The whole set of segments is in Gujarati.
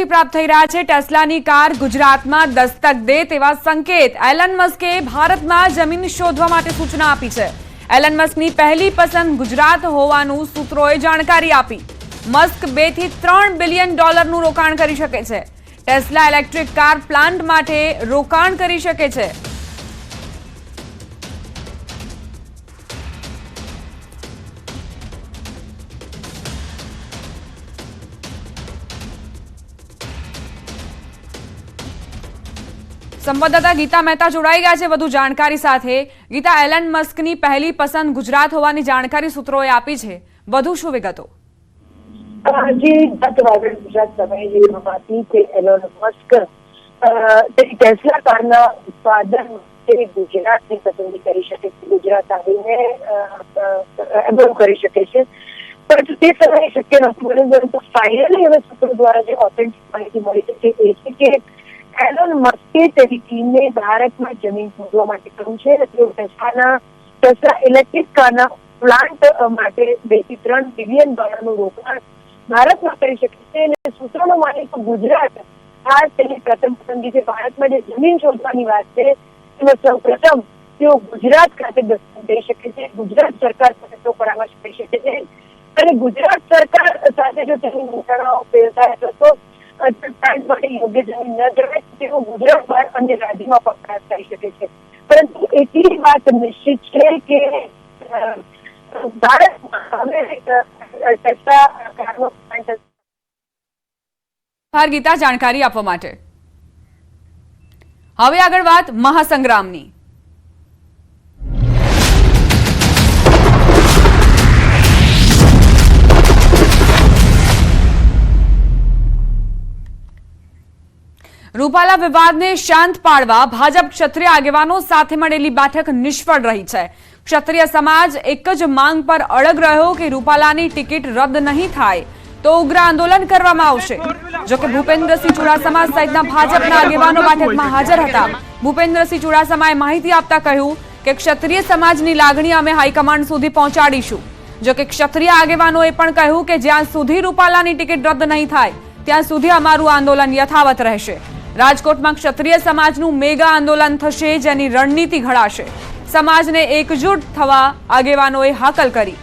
પરથી પ્રાપ્ત થઈ રહ્યા છે. ટેસ્લાની કાર ગુજરાતમાં દસ્તક દે તેવા સંકેત. એલન મસ્કે ભારતમાં જમીન શોધવા માટે સૂચના આપી છે. એલન મસ્કની પહેલી પસંદ ગુજરાત હોવાનું સૂત્રોએ જાણકારી આપી. મસ્ક બેથી ત્રણ બિલિયન ડોલરનું રોકાણ કરી શકે છે. ટેસ્લા ઇલેક્ટ્રિક કાર પ્લાન્ટ માટે રોકાણ કરી શકે છે. સંવાદદાતા ગીતા મહેતા જોડાઈ ગયા છે વધુ જાણકારી સાથે. ગીતા, એલન મસ્કની પહેલી પસંદ ગુજરાત હોવાની જાણકારી સૂત્રોએ આપી છે. વધુ શું વિગતો? કરી શકે છે. ગુજરાત આવીને એબ્રોવ ફાઇનલી હવે સૂત્રો દ્વારા જે ઓથેન્ટિક માહિતી મળી છે એ છે કે એલોન મસ્કે તેની ટીમને ભારતમાં જમીન શોધવા માટે કહ્યું છે તેઓ ટેસ્લાના ટેસ્લા ઇલેક્ટ્રિક કારના પ્લાન્ટ માટે બેથી ત્રણ બિલિયન ડોલરનું રોકાણ ભારતમાં કરી શકે છે અને સૂત્રોનો માને તો ગુજરાત આ તેની પ્રથમ પસંદગી છે. ભારતમાં જે જમીન શોધવાની વાત છે એમાં સૌ પ્રથમ તેઓ ગુજરાત ખાતે દર્શન કરી શકે છે. ગુજરાત સરકાર સાથે તેઓ પરામર્શ કરી શકે છે. અને ગુજરાત સરકાર સાથે જો તેની મંત્રણાઓ ફેલ થાય તો તો પ્લાન્ટ માટે યોગ્ય જમીન ન જણાય તો તેઓ ગુજરાત બહાર અન્ય રાજ્યમાં પકડાટ થઈ શકે છે. પરંતુ એટલી વાત નિશ્ચિત છે કે જાણકારી આપવા માટે. હવે આગળ વાત મહાસંગ્રામની. રૂપાલા વિવાદને શાંત પાડવા ભાજપ ક્ષત્રિય આગેવાનો સાથે મળેલી બેઠક નિષ્ફળ રહી છે. ક્ષત્રિય સમાજ એક જ માંગ પર અડગ રહ્યો કે રૂપાલાની ટિકિટ રદ નહીં થાય તો ઉગ્ર આંદોલન કરવામાં આવશે. જોકે ભૂપેન્દ્રસિંહ ચુડાસમા સહિતના ભાજપના આગેવાનો બેઠકમાં હાજર હતા. ભૂપેન્દ્રસિંહ ચુડાસમાએ માહિતી આપતા કહ્યું કે ક્ષત્રિય સમાજની લાગણી અમે હાઈકમાન્ડ સુધી પહોંચાડીશું. જોકે ક્ષત્રિય આગેવાનોએ પણ કહ્યું કે જ્યાં સુધી રૂપાલાની ટિકિટ રદ નહીં થાય, ત્યાં સુધી અમારું આંદોલન યથાવત રહેશે. રાજકોટમાં ક્ષત્રિય સમાજનું મેગા આંદોલન થશે, જેની રણનીતિ ઘડાશે. સમાજને એકજૂટ થવા આગેવાનોએ હાકલ કરી.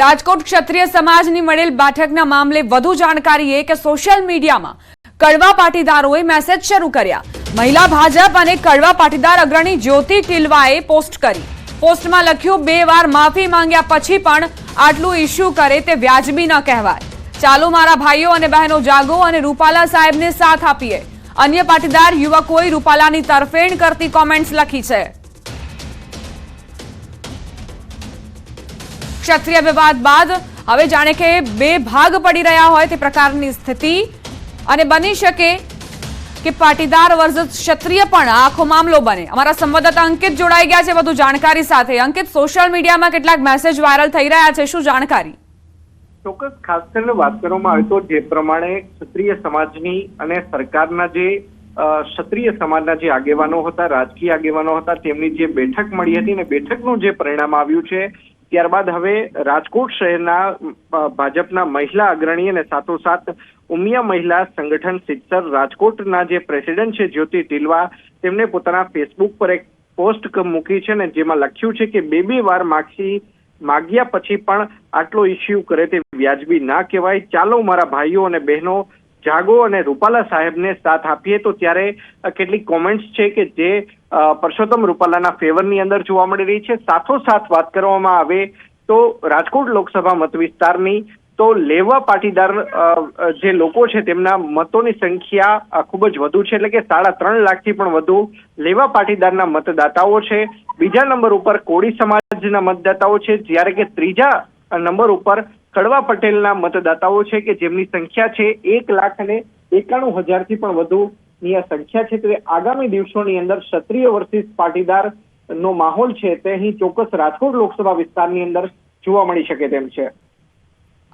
રાજકોટ ક્ષત્રિય સમાજની મળેલ બેઠકના મામલે વધુ જાણકારી એ કે સોશિયલ મીડિયામાં કડવા પાટીદારોએ મેસેજ શરૂ કર્યા. મહિલા ભાજપ અને કડવા પાટીદાર અગ્રણી જ્યોતિ ટિલવાએ પોસ્ટ કરી. પોસ્ટમાં લખ્યું, બે વાર માફી માંગ્યા પછી પણ આટલું ઇસ્યુ કરે તે વ્યાજબી ન કહેવાય. ચાલો મારા ભાઈઓ અને બહેનો જાગો અને રૂપાલા સાહેબને સાથ આપીએ. અન્ય પાટીદાર યુવકોએ રૂપાલાની તરફેણ કરતી કોમેન્ટ્સ લખી છે. ક્ષત્રિય વિવાદ બાદ હવે જાણે કે બે ભાગ પડી રહ્યા હોય તે પ્રકારની સ્થિતિ. અને બની શકે કે પાટીદાર વર્સસ ક્ષત્રિય પણ આખો મામલો બને. અમારા સંવાદદાતા અંકિત જોડાઈ ગયા છે વધુ જાણકારી સાથે. અંકિત સોશિયલ મીડિયામાં કેટલાક મેસેજ વાયરલ થઈ રહ્યા છે. શું જાણકારી? ચોક્કસ. ખાસ કરીને વાત કરવામાં આવે તો જે પ્રમાણે ક્ષત્રિય સમાજની અને સરકારના જે ક્ષત્રિય સમાજના જે આગેવાનો હતા, રાજકીય આગેવાનો હતા, તેમની જે બેઠક મળી હતી ને બેઠકનું જે પરિણામ આવ્યું છે, ત્યારબાદ હવે રાજકોટ શહેરના ભાજપના મહિલા અગ્રણી અને સાથોસાથ ઉમિયા મહિલા સંગઠન સિત્સર રાજકોટના જે પ્રેસિડેન્ટ છે જ્યોતિ ટીલવા તેમણે પોતાના ફેસબુક પર એક પોસ્ટ મૂકી છે ને જેમાં લખ્યું છે કે બે બે વાર માગી માગ્યા પછી પણ આટલો ઇસ્યુ કરે તે વ્યાજબી ના કહેવાય. ચાલો મારા ભાઈઓ અને બહેનો, જાગો અને રૂપાલા સાહેબને સાથ આપીએ. તો ત્યારે કેટલીક કોમેન્ટ્સ છે કે જે પરસોત્તમ રૂપાલાના ફેવરની અંદર જોવા મળી રહી છે. સાથોસાથ વાત કરવામાં આવે તો રાજકોટ લોકસભા મત વિસ્તારની તો લેવા પાટીદાર જે લોકો છે તેમના મતોની સંખ્યા ખૂબ જ વધુ છે. એટલે કે સાડા ત્રણ લાખથી પણ વધુ લેવા પાટીદારના મતદાતાઓ છે. બીજા નંબર ઉપર કોળી સમાજના મતદાતાઓ છે. જ્યારે કે ત્રીજા નંબર ઉપર કડવા પટેલના મતદાતાઓ છે કે જેમની સંખ્યા છે એક લાખ અને એકાણું હજારથી પણ વધુ ની આ સંખ્યા છે. તો આગામી દિવસોની અંદર ક્ષત્રિય વર્સિસ પાટીદાર નો માહોલ છે તે અહીં ચોક્કસ રાજકોટ લોકસભા વિસ્તારની અંદર જોવા મળી શકે તેમ છે.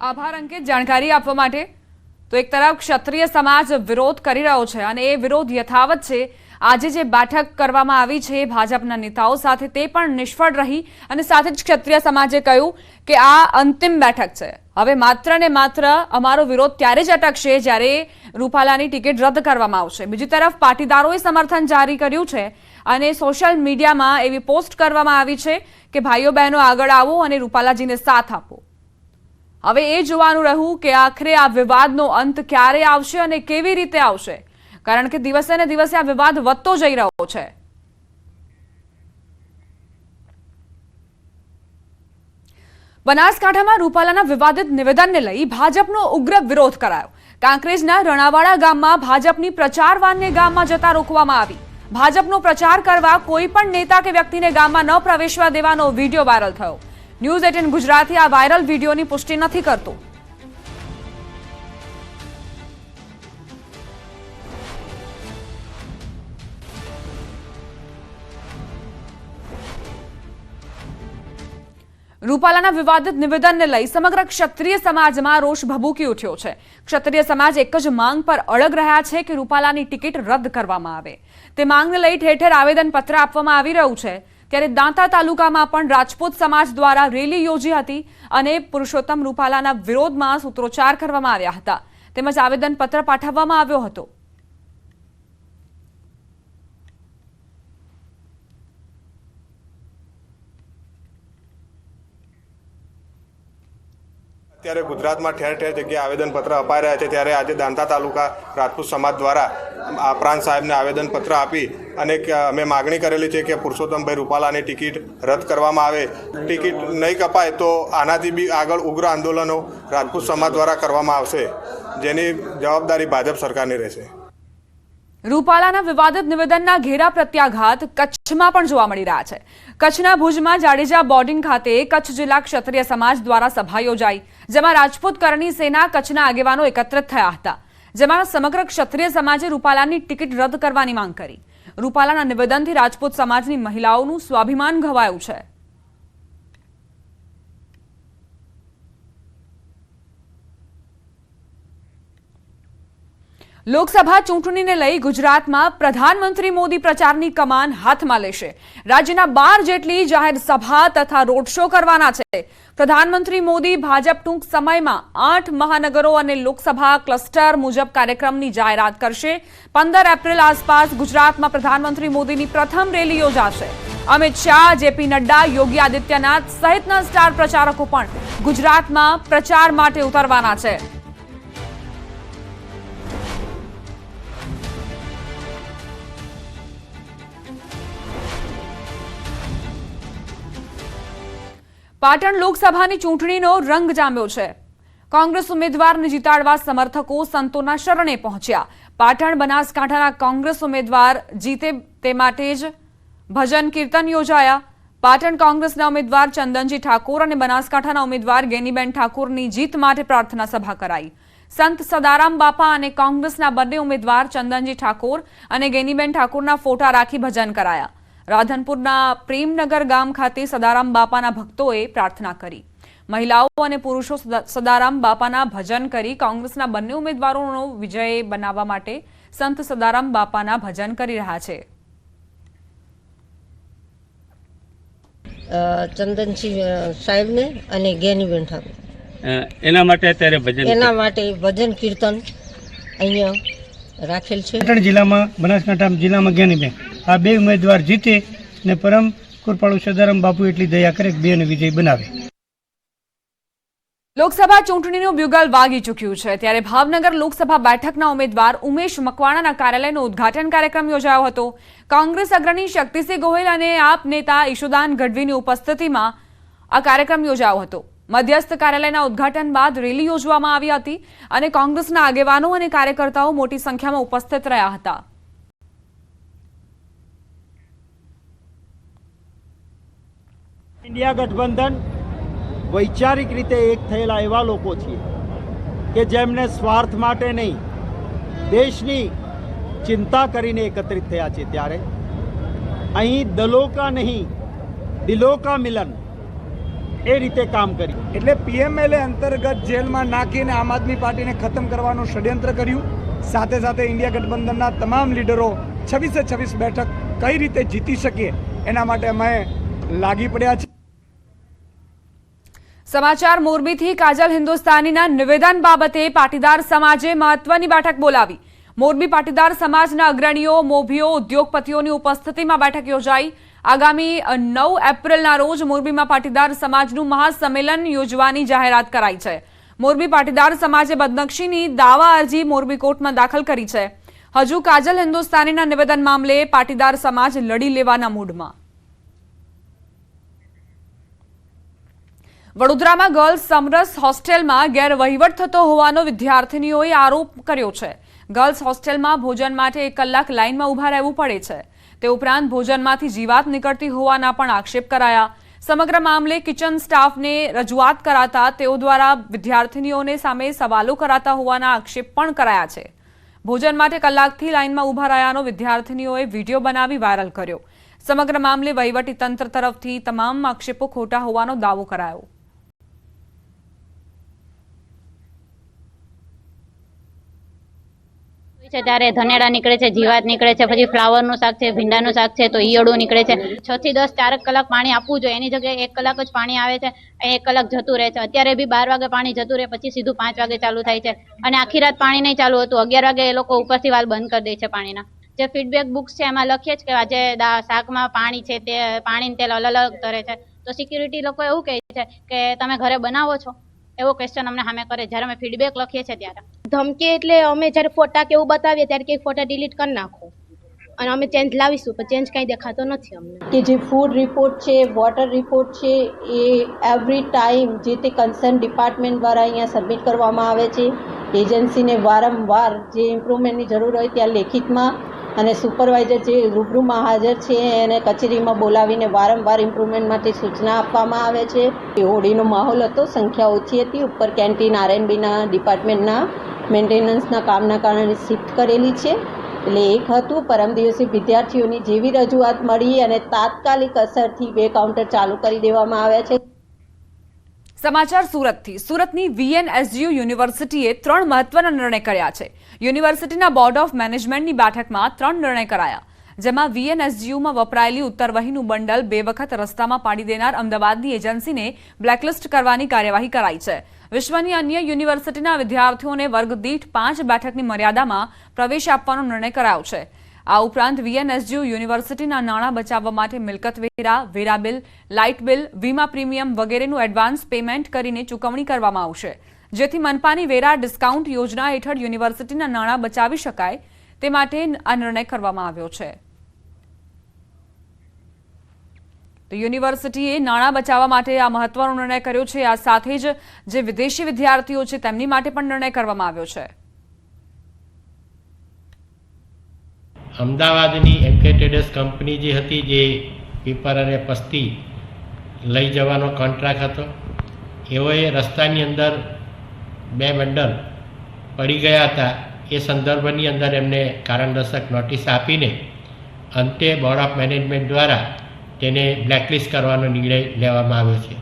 આભાર અંકિત. જાણકારી આપવા માટે તો એક તરફ ક્ષત્રિય સમાજ વિરોધ કરી રહ્યો છે અને એ વિરોધ યથાવત છે. આજે જે બેઠક કરવામાં આવી છે ભાજપના નેતાઓ સાથે તે પણ નિષ્ફળ રહી અને સાથે જ ક્ષત્રિય સમાજે કહ્યું કે આ અંતિમ બેઠક છે. હવે માત્ર ને માત્ર અમારો વિરોધ ત્યારે જ અટકશે જ્યારે રૂપાલાની ટિકિટ રદ કરવામાં આવશે. બીજી તરફ પાટીદારોએ સમર્થન જારી કર્યું છે અને સોશિયલ મીડિયામાં એવી પોસ્ટ કરવામાં આવી છે કે ભાઈઓ બહેનો આગળ આવો અને રૂપાલાજીને સાથ આપો. હવે એ જોવાનું રહ્યું કે આખરે આ વિવાદનો અંત ક્યારે આવશે અને કેવી રીતે આવશે? કારણ કે દિવસે ને દિવસે આ વિવાદ વધતો જઈ રહ્યો છે. બનાસકાંઠામાં રૂપાલાના વિવાદિત નિવેદનને લઈ ભાજપનો ઉગ્ર વિરોધ કરાયો. કાંકરેજના રણાવાડા ગામમાં ભાજપની પ્રચાર વાનને ગામમાં જતા રોકવામાં આવી. ભાજપનો પ્રચાર કરવા કોઈ પણ નેતા કે વ્યક્તિને ગામમાં ન પ્રવેશવા દેવાનો વીડિયો વાયરલ થયો. ન્યૂઝ એટીન ગુજરાતી આ વાયરલ વિડીયોની પુષ્ટિ નથી કરતું. રૂપાલાના વિવાદિત નિવેદનને લઈ સમગ્ર ક્ષત્રિય સમાજમાં રોષ ભભૂકી ઉઠ્યો છે. ક્ષત્રિય સમાજ એક જ માંગ પર અળગ રહ્યા છે કે રૂપાલાની ટિકિટ રદ કરવામાં આવે. તે માંગને લઈ ઠેર ઠેર આવેદનપત્ર આપવામાં આવી રહ્યું છે. ત્યારે દાંતા તાલુકામાં પણ રાજપૂત સમાજ દ્વારા રેલી યોજી હતી અને પુરુષોત્તમ રૂપાલાના વિરોધમાં સૂત્રોચ્ચાર કરવામાં આવ્યા હતા. તેમજ આવેદનપત્ર પાઠવવામાં આવ્યો હતો. અત્યારે ગુજરાતમાં ઠેર ઠેર જગ્યાએ આવેદનપત્ર અપાઈ રહ્યા છે. ત્યારે આજે દાંતા તાલુકા રાજપૂત સમાજ દ્વારા આ પ્રાંત સાહેબને આવેદનપત્ર આપી અને અમે માગણી કરેલી છે કે પુરુષોત્તમભાઈ રૂપાલાની ટિકિટ રદ કરવામાં આવે. ટિકિટ નહીં કપાય તો આનાથી બી આગળ ઉગ્ર આંદોલનો રાજપૂત સમાજ દ્વારા કરવામાં આવશે. જેની જવાબદારી ભાજપ સરકારની રહેશે. રૂપાલાના વિવાદિત નિવેદનના ઘેરા પ્રત્યાઘાત કચ્છમાં પણ જોવા મળી રહ્યા છે. કચ્છના ભુજમાં જાડેજા બોર્ડિંગ ખાતે કચ્છ જિલ્લા ક્ષત્રિય સમાજ દ્વારા સભા યોજાઈ, જેમાં રાજપૂત કરણી સેના કચ્છના આગેવાનો એકત્રિત થયા હતા. જેમાં સમગ્ર ક્ષત્રિય સમાજે રૂપાલાની ટિકિટ રદ કરવાની માંગ કરી. રૂપાલાના નિવેદનથી રાજપૂત સમાજની મહિલાઓનું સ્વાભિમાન ઘવાયું છે. લોકસભા ચૂંટણીને લઈ ગુજરાતમાં પ્રધાનમંત્રી મોદી પ્રચારની કમાન હાથમાં લેશે. રાજ્યના બાર જેટલી જાહેર સભા તથા રોડ શો કરવાના છે. પ્રધાનમંત્રી મોદી ભાજપ ટૂંક સમયમાં આઠ મહાનગરો અને લોકસભા ક્લસ્ટર મુજબ કાર્યક્રમની જાહેરાત કરશે. પંદર એપ્રિલ આસપાસ ગુજરાતમાં પ્રધાનમંત્રી મોદીની પ્રથમ રેલી યોજાશે. અમિત શાહ, જેપી નડ્ડા, યોગી આદિત્યનાથ સહિતના સ્ટાર પ્રચારકો પણ ગુજરાતમાં પ્રચાર માટે ઉતરવાના છે. પાટણ લોકસભાની ચૂંટણીનો રંગ જામ્યો છે. કોંગ્રેસ ઉમેદવારને જીતાડવા સમર્થકો સંતોના શરણે પહોંચ્યા. પાટણ બનાસકાંઠાના કોંગ્રેસ ઉમેદવાર જીતે તે માટે જ ભજન કીર્તન યોજાયા. પાટણ કોંગ્રેસના ઉમેદવાર ચંદનજી ઠાકોર અને બનાસકાંઠાના ઉમેદવાર ગેનીબેન ઠાકોરની જીત માટે પ્રાર્થના સભા કરાઈ. સંત સદારામ બાપા અને કોંગ્રેસના બંને ઉમેદવાર ચંદનજી ઠાકોર અને ગેનીબેન ઠાકોરના ફોટા રાખી ભજન કરાયા. રાધનપુરના પ્રેમનગર ગામ ખાતે સદારામ બાપાના ભક્તોએ પ્રાર્થના કરી. મહિલાઓ અને પુરુષો સદારામ બાપાના ભજન કરી કોંગ્રેસના બંને ઉમેદવારોનો વિજય બનાવવા માટે સંત સદારામ બાપાના ભજન કરી રહ્યા છે. ચંદનસિંહ સાહેબને અને જ્ઞાનીબેન ઠાકોર. એના માટે અત્યારે ભજન એના માટે ભજન કીર્તન અહીંયા રાખેલ છે. પાટણ જિલ્લામાં બનાસકાંઠા જિલ્લામાં જ્ઞાનીબેન આ બે ઉમેદવાર જીતે ને પરમ કૃપાળુ સદારામ બાપુ એટલી દયા કરે કે બેને વિજય બનાવે. લોકસભા ચૂંટણીનું બ્યુગલ વાગી ચૂક્યું છે. ત્યારે ભાવનગર લોકસભા બેઠકના ઉમેદવાર ઉમેશ મકવાણાના કાર્યાલયનો ઉદઘાટન કાર્યક્રમ યોજાયો હતો. કોંગ્રેસ અગ્રણી શક્તિસિંહ ગોહિલ અને આપ નેતા ઈશુદાન ગઢવીની ઉપસ્થિતિમાં આ કાર્યક્રમ યોજાયો હતો. મધ્યસ્થ કાર્યાલયના ઉદ્ઘાટન બાદ રેલી યોજવામાં આવી હતી અને કોંગ્રેસના આગેવાનો અને કાર્યકર્તાઓ મોટી સંખ્યામાં ઉપસ્થિત રહ્યા હતા. ઇન્ડિયા ગઠબંધન વૈચારિક રીતે એક થયેલા એવા લોકો છીએ કે જેમને સ્વાર્થ માટે નહીં, દેશની ચિંતા કરીને એકત્રિત થયા છે ત્યારે. અહીં દલો કા નહીં દિલો મિલન એ રીતે કામ કર્યું. એટલે પીએમએલએ અંતર્ગત જેલમાં નાખીને આમ આદમી પાર્ટીને ખતમ કરવાનું ષડયંત્ર કર્યું. સાથે સાથે ઇન્ડિયા ગઠબંધનના તમામ લીડરો છવ્વીસે છવ્વીસ બેઠક કઈ રીતે જીતી શકીએ એના માટે અમે લાગી પડ્યા છીએ સમાચાર મોરબીથી કાજલ હિન્દુસ્તાનીના નિવેદન બાબતે પાટીદાર સમાજે મહત્વની બેઠક બોલાવી. મોરબી પાટીદાર સમાજના અગ્રણીઓ, મોભીઓ, ઉદ્યોગપતિઓની ઉપસ્થિતિમાં બેઠક યોજાઈ. આગામી નવ એપ્રિલના રોજ મોરબીમાં પાટીદાર સમાજનું મહાસંમેલન યોજવાની જાહેરાત કરાઈ છે. મોરબી પાટીદાર સમાજે બદનક્ષીની દાવા અરજી મોરબી કોર્ટમાં દાખલ કરી છે. હજુ કાજલ હિન્દુસ્તાનીના નિવેદન મામલે પાટીદાર સમાજ લડી લેવાના મૂડમાં. વડોદરામાં ગર્લ્સ સમરસ હોસ્ટેલમાં ગેરવહીવટ થતો હોવાનો વિદ્યાર્થીનીઓએ આરોપ કર્યો છે. ગર્લ્સ હોસ્ટેલમાં ભોજન માટે એક કલાક લાઇનમાં ઊભા રહેવું પડે છે. તે ઉપરાંત ભોજનમાંથી જીવાત નીકળતી હોવાના પણ આક્ષેપ કરાયા. સમગ્ર મામલે કિચન સ્ટાફને રજૂઆત કરાતા તેઓ દ્વારા વિદ્યાર્થીનીઓને સામે સવાલો કરાતા હોવાના આક્ષેપ પણ કરાયા છે. ભોજન માટે કલાકથી લાઇનમાં ઊભા રહ્યાનો વિદ્યાર્થીનીઓએ વીડિયો બનાવી વાયરલ કર્યો. સમગ્ર મામલે વહીવટી તંત્ર તરફથી તમામ આક્ષેપો ખોટા હોવાનો દાવો કરાયો. છે ત્યારે ધનેડા નીકળે છે, જીવાત નીકળે છે, પછી ફ્લાવરનું શાક છે, ભીંડાનું શાક છે, તો ઈયળું નીકળે છે. છ થી દસ ચારક કલાક પાણી આપવું જોઈએ, એની જગ્યાએ એક કલાક જ પાણી આવે છે એક કલાક જતું રહે છે. અત્યારે બી બાર વાગે પાણી જતું રહે, પછી સીધું પાંચ વાગે ચાલુ થાય છે. અને આખી રાત પાણી નહીં ચાલુ હતું, અગિયાર વાગે એ લોકો ઉપરથી વાલ બંધ કરી દે છે પાણીના. જે ફીડબેક બુક્સ છે એમાં લખીએ જ કે આજે શાકમાં પાણી છે, તે પાણી તેલ અલગ અલગ તરે છે. તો સિક્યુરિટી લોકો એવું કહે છે કે તમે ઘરે બનાવો છો? એવો ક્વેશ્ચન અમને સામે કરે, જ્યારે અમે ફીડબેક લખીએ છીએ ત્યારે. ધમકી એટલે અમે જ્યારે ફોટા કે એવું બતાવીએ ત્યારે કે ફોટા ડિલીટ કરી નાખો. અને અમે ચેન્જ લાવીશું, પણ ચેન્જ કાંઈ દેખાતો નથી અમને. કે જે ફૂડ રિપોર્ટ છે વોટર રિપોર્ટ છે, એ એવરી ટાઈમ જે તે કન્સર્ન ડિપાર્ટમેન્ટ દ્વારા અહીંયા સબમિટ કરવામાં આવે છે એજન્સીને વારંવાર જે ઇમ્પ્રુવમેન્ટની જરૂર હોય ત્યાં લેખિતમાં અને સુપરવાઇઝર જે રૂબરૂમાં હાજર છે, એને કચેરીમાં બોલાવીને વારંવાર ઇમ્પ્રુવમેન્ટ માટે સૂચના આપવામાં આવે છે. હોળીનો માહોલ હતો, સંખ્યા ઓછી હતી, ઉપર કેન્ટીન આરએનબીના ડિપાર્ટમેન્ટના મેન્ટેનન્સના કામના કારણે શિફ્ટ કરેલી છે. એટલે એક હતું, પરમ દિવસે વિદ્યાર્થીઓની જેવી રજૂઆત મળી અને તાત્કાલિક અસરથી બે કાઉન્ટર ચાલુ કરી દેવામાં આવ્યા છે. સમાચાર સુરતથી. સુરતની વીએનએસયુ યુનિવર્સિટીએ ત્રણ મહત્વના નિર્ણય કર્યા છે. યુનિવર્સિટીના બોર્ડ ઓફ મેનેજમેન્ટની બેઠકમાં ત્રણ નિર્ણય કરાયા. જેમાં વીએનએસજીયુમાં વપરાયેલી ઉત્તરવહીનું બંડલ બે વખત રસ્તામાં પાડી દેનાર અમદાવાદની એજન્સીને બ્લેકલિસ્ટ કરવાની કાર્યવાહી કરાઈ છે. વિશ્વની અન્ય યુનિવર્સિટીના વિદ્યાર્થીઓને વર્ગ દીઠ પાંચ બેઠકની મર્યાદામાં પ્રવેશ આપવાનો નિર્ણય કરાયો છે. આ ઉપરાંત વીએનએસજીયુ યુનિવર્સિટીના નાણાં બચાવવા માટે મિલકત વેરા વેરા બિલ, લાઇટ બિલ, વીમા પ્રીમિયમ વગેરેનું એડવાન્સ પેમેન્ટ કરીને ચૂકવણી કરવામાં આવશે. જેથી મનપાની વેરા ડિસ્કાઉન્ટ યોજના હેઠળ યુનિવર્સિટીના નાણાં બચાવી શકાય તે માટે આ નિર્ણય કરવામાં આવ્યો છે. તો યુનિવર્સિટીએ નાણાં બચાવવા માટે આ મહત્વનો નિર્ણય કર્યો છે. આ સાથે જ જે વિદેશી વિદ્યાર્થીઓ છે, તેમની માટે પણ નિર્ણય કરવામાં આવ્યો છે. અમદાવાદની એમકે કંપની જે હતી, જે પેપર અને પસ્તી લઈ જવાનો કોન્ટ્રાક્ટ હતો, એઓએ રસ્તાની અંદર બે બંડલ પડી ગયા હતા. એ સંદર્ભની અંદર એમને કારણદર્શક નોટિસ આપીને અંતે બોર્ડ ઓફ મેનેજમેન્ટ દ્વારા તેને બ્લેકલિસ્ટ કરવાનો નિર્ણય લેવામાં આવ્યો છે.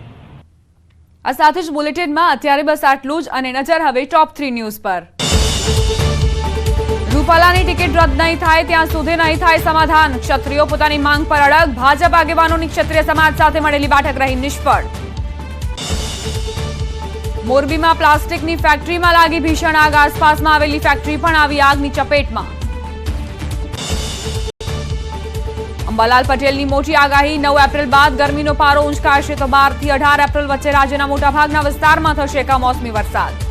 આ સાથે જ બુલેટિનમાં અત્યારે બસ આટલું જ અને નજર હવે ટોપ થ્રી ન્યૂઝ પર. રૂપાલાની ટિકિટ રદ નહીં થાય, ત્યાં સુધી નહીં થાય સમાધાન. ક્ષત્રિયો પોતાની માંગ પર અડગ, ભાજપ આગેવાનોની ક્ષત્રિય સમાજ સાથે મળેલી બેઠક રહી નિષ્ફળ. મોરબીમાં પ્લાસ્ટિકની ફેક્ટરીમાં લાગી ભીષણ આગ, આસપાસમાં આવેલી ફેક્ટરી પણ આવી આગની ચપેટમાં. અંબાલાલ પટેલની મોટી આગાહી. નવ એપ્રિલ બાદ ગરમીનો પારો ઉંચકાશે તો બારથી અઢાર એપ્રિલ વચ્ચે રાજ્યના મોટાભાગના વિસ્તારમાં થશે કમોસમી વરસાદ.